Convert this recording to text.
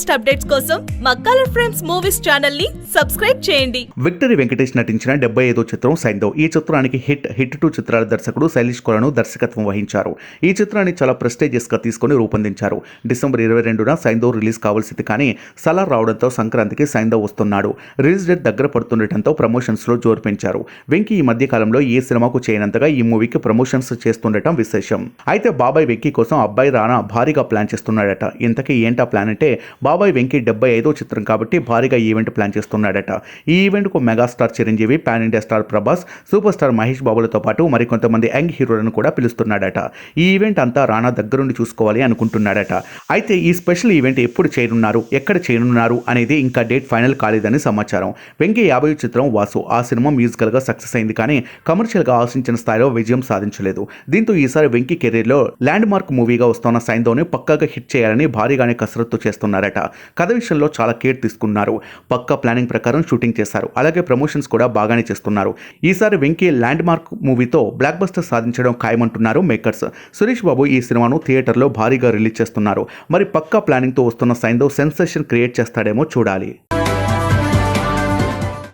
Latest updates కోసం మా colour frames movies ఛానల్ని సబ్స్క్రైబ్ చేయండి. విక్టరీ వెంకటేష్ నటించిన డెబ్బై ఐదో చిత్రం సైంధవ్. ఈ చిత్రానికి హిట్ హిట్ టూ చిత్రాల దర్శకుడు శైలిష్ కొలను దర్శకత్వం వహించారు. ఈ చిత్రాన్ని చాలా ప్రెస్టేజియస్గా తీసుకొని రూపొందించారు. డిసెంబర్ ఇరవై రెండున సైంధవ్ రిలీజ్ కావాల్సింది కానీ సలార్ రావడంతో సంక్రాంతికి సైంధవ్ వస్తున్నాడు. రిలీజ్ డేట్ దగ్గర పడుతుండటంతో ప్రమోషన్స్లో జోరు పెంచారు వెంకీ ఈ మధ్య కాలంలో ఏ సినిమాకు చేయనంతగా ఈ మూవీకి ప్రమోషన్స్ చేస్తుండటం విశేషం. అయితే బాబాయ్ వెంకీ కోసం అబ్బాయి రానా భారీగా ప్లాన్ చేస్తున్నాడట. ఇంతకీ ఏంటా ప్లాన్ అంటే బాబాయ్ వెంకీ డెబ్బై ఐదో చిత్రం కాబట్టి భారీగా ఈవెంట్ ప్లాన్ చేస్తున్నాడట. ఈ ఈవెంట్కు megastar Chiranjeevi pan India star Prabhas super star Mahesh బాబులతో పాటు మరికొంతమంది యంగ్ హీరోలను కూడా పిలుస్తున్నాడట. ఈ ఈవెంట్ అంతా రానా దగ్గరుండి చూసుకోవాలి అనుకుంటున్నాడట. అయితే ఈ స్పెషల్ ఈవెంట్ ఎప్పుడు చేయనున్నారు ఎక్కడ చేయనున్నారు అనేది ఇంకా డేట్ ఫైనల్ కాలేదని సమాచారం. వెంకీ యాభై చిత్రం వాసు. ఆ సినిమా మ్యూజికల్గా సక్సెస్ అయింది కానీ కమర్షియల్గా ఆశించిన స్థాయిలో విజయం సాధించలేదు. దీంతో ఈసారి వెంకీ కెరీర్లో ల్యాండ్ మార్క్ మూవీగా వస్తున్న సైందోని పక్కాగా హిట్ చేయాలని భారీగానే కసరత్తు చేస్తున్నారట. కథ విషయంలో చాలా కేర్ తీసుకున్నారు. పక్కా ప్లానింగ్ ప్రకారం షూటింగ్ చేశారు. అలాగే ప్రమోషన్స్ కూడా బాగానే చేస్తున్నారు. ఈసారి వెంకీ ల్యాండ్ మార్క్ మూవీతో బ్లాక్ బస్టర్ సాధించడం ఖాయమంటున్నారు మేకర్స్. సురేష్ బాబు ఈ సినిమాను థియేటర్లో భారీగా రిలీజ్ చేస్తున్నారు. మరి పక్క ప్లానింగ్తో వస్తున్న సైందో సెన్సేషన్ క్రియేట్ చేస్తాడేమో చూడాలి.